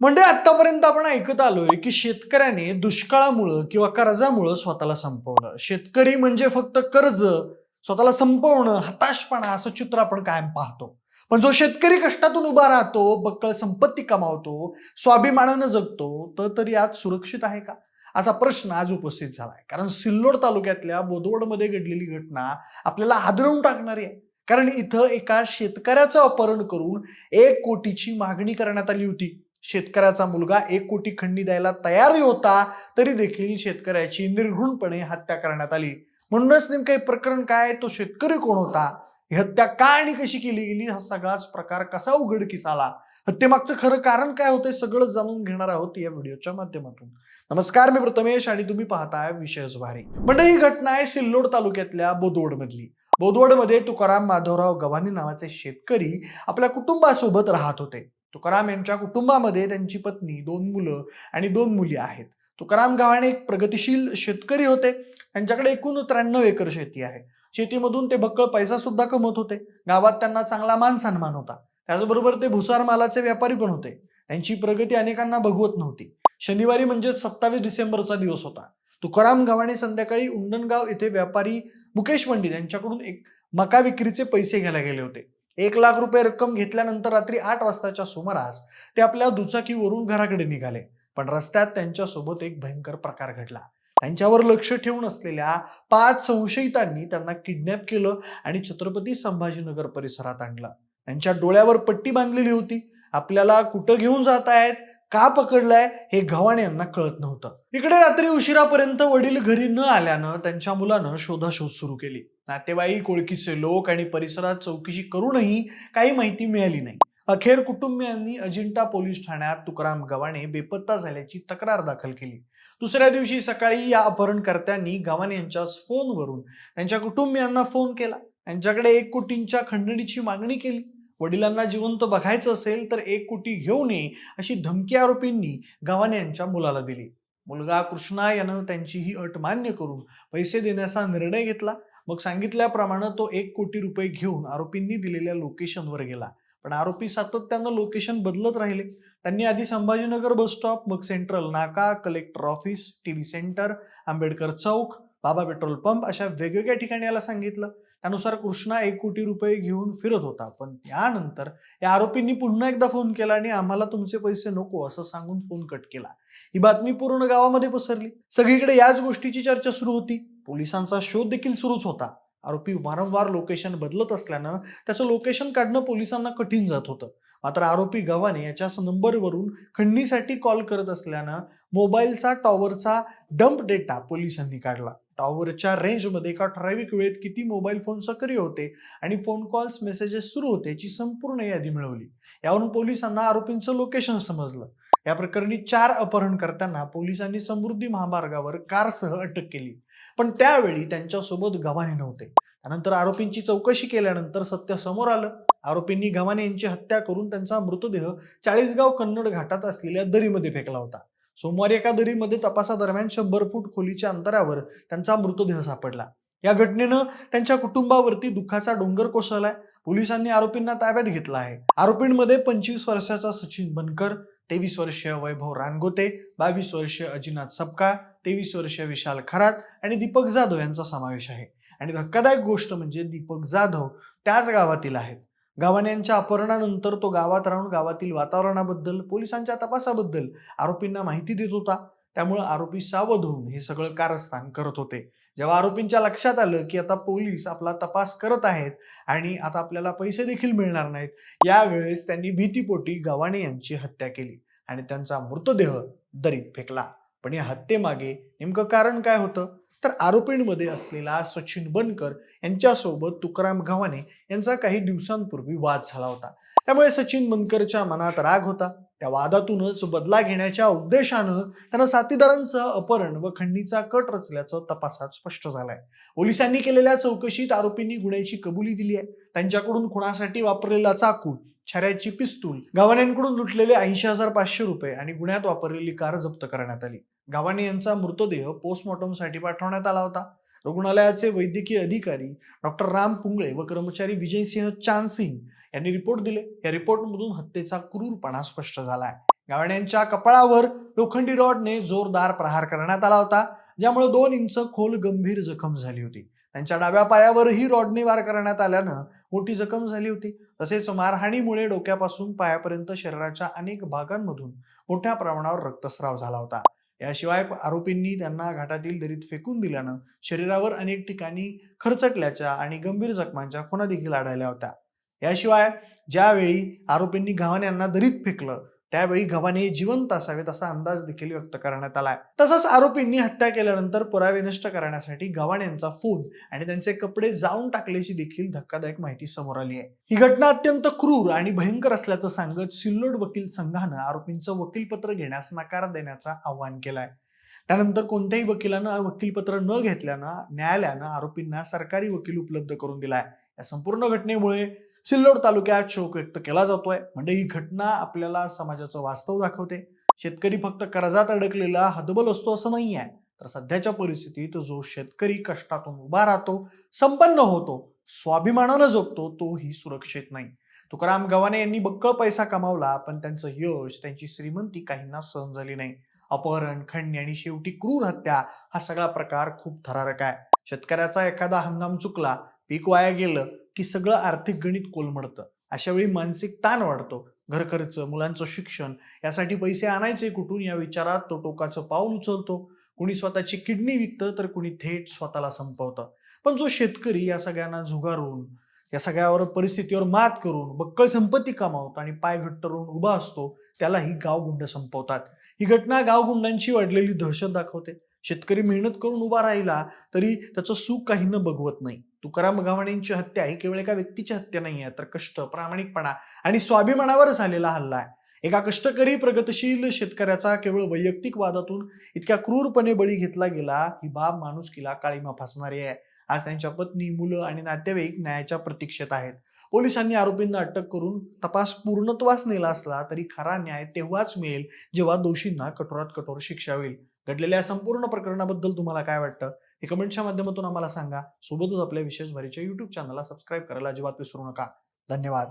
म्हणजे आतापर्यंत आपण ऐकत आलोय की शेतकऱ्याने दुष्काळामुळं किंवा कर्जामुळं स्वतःला संपवलं शेतकरी म्हणजे फक्त कर्ज स्वतःला संपवणं हताशपणा असं चित्र आपण कायम पाहतो. पण जो शेतकरी कष्टातून उभा राहतो बक्कळ संपत्ती कमावतो स्वाभिमानानं जगतो तर तरी आज सुरक्षित आहे का? असा प्रश्न आज उपस्थित झालाय. कारण सिल्लोड तालुक्यातल्या बोदवडमध्ये घडलेली घटना आपल्याला हादरवून टाकणारी आहे. कारण इथं एका शेतकऱ्याचं अपहरण करून एक कोटीची मागणी करण्यात आली होती. शेतकऱ्याचा मुलगा एक कोटी खंडी द्यायला तयारही होता तरी देखील शेतकऱ्याची निर्घृणपणे हत्या करण्यात आली. म्हणूनच नेमकं हे प्रकरण काय? तो शेतकरी कोण होता? ही हत्या का आणि कशी केली गेली? हा सगळाच प्रकार कसा उघडकीस आला? हत्येमागचं खरं कारण काय होतं सगळं जाणून घेणार आहोत या व्हिडिओच्या माध्यमातून. नमस्कार मी प्रथमेश आणि तुम्ही पाहताय विशेष भारी म्हणजे ही घटना आहे सिल्लोड तालुक्यातल्या बोदवड मधली बोदवडमध्ये तुकाराम माधवराव गव्हाणी नावाचे शेतकरी आपल्या कुटुंबासोबत राहत होते. तुकाराम यांच्या कुटुंबामध्ये त्यांची पत्नी दोन मुलं आणि दोन मुली आहेत. तुकाराम गव्हाणे एक प्रगतिशील शेतकरी होते. त्यांच्याकडे एकूण त्र्याण्णव एकर शेती आहे. शेतीमधून ते बक्कळ पैसा सुद्धा कमवत होते. गावात त्यांना चांगला मान सन्मान होता. त्याचबरोबर ते भुसार मालाचे व्यापारी पण होते. त्यांची प्रगती अनेकांना भगवत नव्हती. शनिवारी म्हणजे सत्तावीस डिसेंबरचा दिवस होता. तुकाराम गव्हाणे संध्याकाळी उंडणगाव येथे व्यापारी मुकेश पंडित यांच्याकडून एक मका विक्रीचे पैसे घ्यायला गेले होते. एक लाख रुपये रक्कम घेतल्यानंतर रात्री आठ वाजताच्या सुमारास ते आपल्या दुचाकीवरून घराकडे निघाले. पण रस्त्यात त्यांच्यासोबत एक भयंकर प्रकार घडला. त्यांच्यावर लक्ष ठेवून असलेल्या पाच संशयितांनी त्यांना किडनॅप केलं आणि छत्रपती संभाजीनगर परिसरात आणलं. त्यांच्या डोळ्यावर पट्टी बांधलेली होती. आपल्याला कुठं घेऊन जात आहेत का पकडलाय हे गव्हाणे यांना कळत नव्हतं. इकडे रात्री उशिरापर्यंत वडील घरी न आल्यानं त्यांच्या मुलानं शोधाशोध सुरू केली. नातेवाईक ओळखीचे लोक आणि परिसरात चौकशी करूनही काही माहिती मिळाली नाही. अखेर कुटुंबियांनी अजिंठा पोलीस ठाण्यात तुकाराम गव्हाणे बेपत्ता झाल्याची तक्रार दाखल केली. दुसऱ्या दिवशी सकाळी या अपहरणकर्त्यांनी गव्हाणे यांच्या फोनवरून त्यांच्या कुटुंबियांना फोन केला. त्यांच्याकडे एक कोटींच्या खंडणीची मागणी केली. वडिलांना जिवंत बघायचं असेल तर एक कोटी घेऊन ये अशी धमकी आरोपींनी गव्हाणे यांच्या मुलाला दिली. मुलगा कृष्णा यानं त्यांची ही अट मान्य करून पैसे देण्याचा निर्णय घेतला. मग सांगितल्याप्रमाणे तो एक कोटी रुपये घेऊन आरोपींनी दिलेल्या लोकेशनवर गेला. पण आरोपी सातत्यानं लोकेशन बदलत राहिले. त्यांनी आधी संभाजीनगर बस स्टॉप मग सेंट्रल नाका collector office TV centre Ambedkar चौक बाबा पेट्रोल पंप अशा वेगवेगळ्या ठिकाणी याला सांगितलं. त्यानुसार कृष्णा एक कोटी रुपये घेऊन फिरत होता. पण त्यानंतर या आरोपींनी पुन्हा एकदा फोन केला आणि आम्हाला तुमचे पैसे नको असं सांगून फोन कट केला. ही बातमी पूर्ण गावामध्ये पसरली. सगळीकडे याच गोष्टीची चर्चा सुरू होती. पोलिसांचा शोध देखील सुरूच होता. आरोपी वारंवार लोकेशन बदलत असल्यानं त्याचं लोकेशन काढणं पोलिसांना कठीण जात होतं. मात्र आरोपी गव्हाणे याच्याच नंबरवरून खंडणीसाठी कॉल करत असल्यानं मोबाईलचा टॉवरचा डंप डेटा पोलिसांनी काढला. टॉवरच्या रेंजमध्ये एका ठराविक वेळेत किती मोबाईल फोन सक्रिय होते आणि फोन कॉल्स मेसेजेस सुरू होते याची संपूर्ण यादी मिळवली. यावरून पोलिसांना आरोपींचं लोकेशन समजलं. या प्रकरणी चार अपहरणकर्त्यांना पोलिसांनी समृद्धी महामार्गावर कारसह अटक केली. पण त्यावेळी त्यांच्यासोबत गव्हाणे नव्हते. त्यानंतर आरोपींची चौकशी केल्यानंतर सत्य समोर आलं. आरोपींनी गव्हाणे यांची हत्या करून त्यांचा मृतदेह चाळीसगाव कन्नड घाटात असलेल्या दरीमध्ये फेकला होता. सोमवारी एका दरीमध्ये तपासादरम्यान शंभर फूट खोलीच्या अंतरावर त्यांचा मृतदेह सापडला. या घटनेनं त्यांच्या कुटुंबावरती दुःखाचा डोंगर कोसळलाय. पोलिसांनी आरोपींना ताब्यात घेतला आहे. आरोपींमध्ये पंचवीस वर्षाचा सचिन बनकर तेवीस वर्षीय वैभव रानगोते बावीस वर्षीय अजिनाथ सपकाळ तेवीस वर्षीय विशाल खरात आणि दीपक जाधव यांचा समावेश आहे. आणि धक्कादायक गोष्ट म्हणजे दीपक जाधव त्याच गावातील आहेत. गव्हाणे यांच्या अपहरणानंतर तो गावात राहून गावातील वातावरणाबद्दल पोलिसांच्या तपासाबद्दल आरोपींना माहिती देत होता. त्यामुळे आरोपी सावध होऊन हे सगळं कारस्थान करत होते. जेव्हा आरोपींच्या लक्षात आलं की आता पोलीस आपला तपास करत आहेत आणि आता आपल्याला पैसे देखील मिळणार नाहीत यावेळेस त्यांनी भीतीपोटी गव्हाणे यांची हत्या केली आणि त्यांचा मृतदेह दरीत फेकला. पण या हत्येमागे नेमकं कारण काय होतं? तर आरोपींमध्ये असलेला सचिन बनकर यांच्यासोबत तुकाराम गव्हाणे यांचा काही दिवसांपूर्वी वाद झाला होता. त्यामुळे सचिन बनकरच्या मनात राग होता. त्या वादातूनच बदला घेण्याच्या उद्देशानं त्यांना साथीदारांसह अपहरण व खंडणीचा कट रचल्याचं तपासात स्पष्ट झालंय. पोलिसांनी केलेल्या चौकशीत आरोपींनी गुन्ह्याची कबुली दिली आहे. त्यांच्याकडून खुणासाठी वापरलेला चाकू छऱ्याची पिस्तूल गव्हाण्यांकडून लुटलेले ऐंशी हजार पाचशे रुपये आणि गुन्ह्यात वापरलेली कार जप्त करण्यात आली. गावाने यांचा मृतदेह पोस्टमॉर्टमसाठी पाठवण्यात आला होता. रुग्णालयाचे वैद्यकीय अधिकारी डॉक्टर राम पुंगळे व कर्मचारी विजयसिंह चानसिंग यांनी रिपोर्ट दिले. या रिपोर्टमधून हत्येचा क्रूरपणा स्पष्ट झाला आहे गावण्यांच्या कपाळावर लोखंडी रॉडने जोरदार प्रहार करण्यात आला होता ज्यामुळे दोन इंच खोल गंभीर जखम झाली होती. त्यांच्या डाव्या पायावरही रॉडने वार करण्यात आल्यानं मोठी जखम झाली होती. तसेच मारहाणीमुळे डोक्यापासून पायापर्यंत शरीराच्या अनेक भागांमधून मोठ्या प्रमाणावर रक्तस्राव झाला होता. याशिवाय आरोपींनी त्यांना घाटातील दरीत फेकून दिल्यानं शरीरावर अनेक ठिकाणी खरचटल्याच्या आणि गंभीर जखमांच्या खुणा देखील आढळल्या होत्या. याशिवाय ज्यावेळी आरोपींनी घावन यांना दरीत फेकलं त्यावेळी गव्हाणे जिवंत असावेत असा अंदाज देखील व्यक्त करण्यात आलाय. तसंच आरोपींनी हत्या केल्यानंतर पुरावे नष्ट करण्यासाठी गव्हाण यांचा फोन आणि त्यांचे कपडे जाऊन टाकल्याची देखील धक्कादायक माहिती समोर आली आहे. ही घटना अत्यंत क्रूर आणि भयंकर असल्याचं सांगत सिल्लोड वकील संघानं आरोपींचं वकीलपत्र घेण्यास नकार देण्याचं आवाहन केलाय. त्यानंतर कोणत्याही वकिलानं वकीलपत्र न घेतल्यानं न्यायालयानं आरोपींना सरकारी वकील उपलब्ध करून दिलाय. या संपूर्ण घटनेमुळे सिल्लोड तालुक्यात शोक व्यक्त केला जातोय. म्हणजे ही घटना आपल्याला समाजाचं वास्तव दाखवते. शेतकरी फक्त कर्जात अडकलेला हतबल असतो असं नाही आहे तर सध्याच्या परिस्थितीत जो शेतकरी कष्टातून उभा राहतो संपन्न होतो स्वाभिमानानं जगतो तोही सुरक्षित नाही. तुकाराम गव्हाणे यांनी बक्कळ पैसा कमावला पण त्यांचं यश त्यांची श्रीमंती काहींना सहन झाली नाही. अपहरण खंडणी आणि शेवटी क्रूर हत्या हा सगळा प्रकार खूप थरारक आहे. शेतकऱ्याचा एखादा हंगाम चुकला पीक वाया गेलं की सगळं आर्थिक गणित कोलमडतं. अशा वेळी मानसिक ताण वाढतो. घर खर्च मुलांचं शिक्षण यासाठी पैसे आणायचे कुठून? या विचारात तो टोकाचं पाऊल उचलतो. कुणी स्वतःची किडनी विकतं तर कुणी थेट स्वतःला संपवतं. पण जो शेतकरी या सगळ्यांना झुगारून या सगळ्यावर परिस्थितीवर मात करून बक्कळ संपत्ती कमावतो आणि पाय घट्ट करून उभा असतो त्याला ही गावगुंड संपवतात. ही घटना गावगुंडांची वाढलेली दहशत दाखवते. शेतकरी मेहनत करून उभा राहिला तरी त्याचं सुख काहींना बघवत नाही. तुकाराम गव्हाणेंची हत्या ही केवळ एका व्यक्तीची हत्या नाही आहे तर कष्ट प्रामाणिकपणा आणि स्वाभिमानावर झालेला हल्ला आहे. एका कष्टकरी प्रगतशील शेतकऱ्याचा केवळ वैयक्तिक वादातून इतक्या क्रूरपणे बळी घेतला गेला ही बाब माणुसकीला काळीमा फासणारी आहे. आज त्यांच्या पत्नी मुलं आणि नातेवाईक न्यायाच्या प्रतीक्षेत आहेत. पोलिसांनी आरोपींना अटक करून तपास पूर्णत्वास नेला असला तरी खरा न्याय तेव्हाच मिळेल जेव्हा दोषींना कठोरात कठोर शिक्षा होईल. घडलेल्या संपूर्ण प्रकरणाबद्दल तुम्हाला काय वाटतं हे कमेंटच्या माध्यमातून आम्हाला सांगा. सोबतच आपल्या विशेष भरीच्या युट्यूब चॅनलला सबस्क्राईब करायला अजिबात विसरू नका. धन्यवाद.